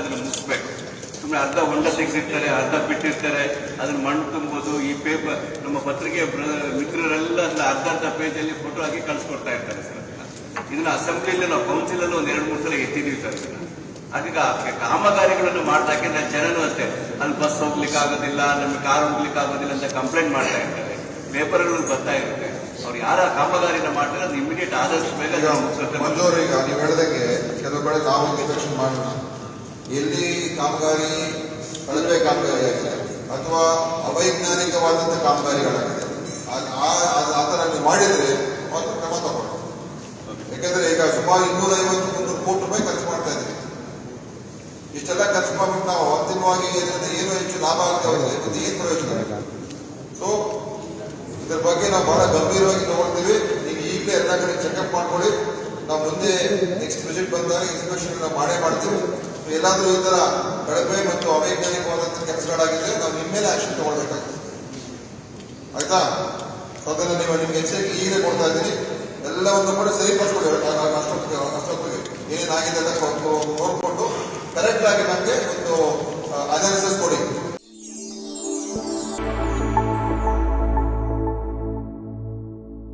ಅದನ್ನ ಮುಗಿಸ್ಬೇಕು. ಸುಮ್ಮನೆ ಅರ್ಧ ಹೊಂಡ ತೆಗೆದಿರ್ತಾರೆ, ಅರ್ಧ ಬಿಟ್ಟಿರ್ತಾರೆ, ಅದನ್ನು ಮಣ್ಣು ತುಂಬೋದು, ಈ ಪೇಪರ್ ನಮ್ಮ ಪತ್ರಿಕೆ ಮಿತ್ರರೆಲ್ಲ ಅದನ್ನ ಅರ್ಧ ಅರ್ಧ ಪೇಜಲ್ಲಿ ಫೋಟೋ ಹಾಕಿ ಕಳಿಸ್ಕೊಡ್ತಾ ಇರ್ತಾರೆ ಸರ್. ಇದನ್ನು ಅಸೆಂಬ್ಲಿಯಲ್ಲಿ ನಾವು ಕೌನ್ಸಿಲಲ್ಲಿ ಒಂದು ಎರಡು ಮೂರು ಸಲ ಎತ್ತಿದ್ದೀವಿ ಸರ್. ಅದಕ್ಕೆ ಕಾಮಗಾರಿಗಳನ್ನು ಮಾಡ್ದಾಗೆ ನಾನು ಜನನೂ ಅಷ್ಟೇ. ಅಲ್ಲಿ ಬಸ್ ಹೋಗ್ಲಿಕ್ಕೆ ಆಗೋದಿಲ್ಲ, ನಮಗೆ ಕಾರ್ ಹೋಗ್ಲಿಕ್ಕೆ ಆಗೋದಿಲ್ಲ ಅಂತ ಕಂಪ್ಲೇಂಟ್ ಮಾಡ್ತಾ ಇರ್ತಾರೆ. ಪೇಪರ್ಗಳು ಬರ್ತಾ ಇರುತ್ತೆ. ಅವ್ರು ಯಾರ ಕಾಮಗಾರಿನ ಮಾಡ್ತಾರೆ, ಅದು ಇಮಿಡಿಯೇಟ್ ಆದಷ್ಟು ಬೇಗ ನಾವು ಹೇಳಿದಂಗೆ ಕೆಲವು ಕಡೆ ನಾವು ಮಾಡೋಣ. ಎಲ್ಲಿ ಕಾಮಗಾರಿ ಕಳಪೆ ಕಾಮಗಾರಿ ಆಗಿದೆ ಅಥವಾ ಅವೈಜ್ಞಾನಿಕವಾದಂಥ ಕಾಮಗಾರಿಗಳಾಗಿದೆ. ಆ- ಥರ ನೀವು ಮಾಡಿದ್ರೆ ಅವತ್ತು ಕ್ರಮ ತಗೊಂಡು ಯಾಕಂದ್ರೆ ಈಗ ಸುಮಾರು ಇನ್ನೂರ ಐವತ್ತು ಮುನ್ನೂರು ಕೋಟಿ ರೂಪಾಯಿ ಖರ್ಚು ಮಾಡ್ತಾ ಇದ್ದೀವಿ. ಇಷ್ಟೆಲ್ಲ ಖರ್ಚು ಮಾಡ್ಬಿಟ್ಟು ನಾವು ಅಂತಿಮವಾಗಿ ಏನಂದ್ರೆ ಏನು ಹೆಚ್ಚು ಲಾಭ ಆಗ್ತಾ ಇದೆ ಮತ್ತೆ ಏನು ಪ್ರಯೋಜನ? ಸೊ ಇದರ ಬಗ್ಗೆ ನಾವು ಬಹಳ ಗಂಭೀರವಾಗಿ ತಗೊಳ್ತೀವಿ. ನೀವು ಈಗಲೇ ಎಲ್ಲ ಕಡೆ ಚೆಕಪ್ ಮಾಡ್ಕೊಳ್ಳಿ. ನಾವು ಮುಂದೆ ನೆಕ್ಸ್ಟ್ ವಿಸಿಟ್ ಬಂದಾಗ ಇನ್ಸ್ಪೆಕ್ಷನ್ ಮಾಡೇ ಮಾಡ್ತೀವಿ. ಎಲ್ಲಾದ್ರೂ ಈ ಥರ ಕಳಪೆ ಮತ್ತು ಅವೈಜ್ಞಾನಿಕವಾದಂಥ ಕೆಲಸಗಳಾಗಿದ್ರೆ ನಾವು ನಿಮ್ಮ ಮೇಲೆ ಆಕ್ಷನ್ ತಗೊಳ್ಬೇಕಾಗ್ತದೆ. ಆಯ್ತಾ? ಅದನ್ನು ನೀವು ನಿಮ್ಗೆ ಎಚ್ಚರಿಕೆ ಈಗಲೇ ಕೊಡ್ತಾ ಇದ್ದೀನಿ. ಎಲ್ಲವನ್ನು ಕೂಡ ಸರಿಪಡಿಸ್ಕೊಳ್ಳಿ. ಅಷ್ಟೊತ್ತಿಗೆ ಅಷ್ಟೊತ್ತಿಗೆ. ಏನಾಗಿದೆ ಅಂತ ನೋಡ್ಕೊಂಡು ಕರೆಕ್ಟ್ ಆಗಿ ನಮಗೆ ಒಂದು ಅನರ್ಸ್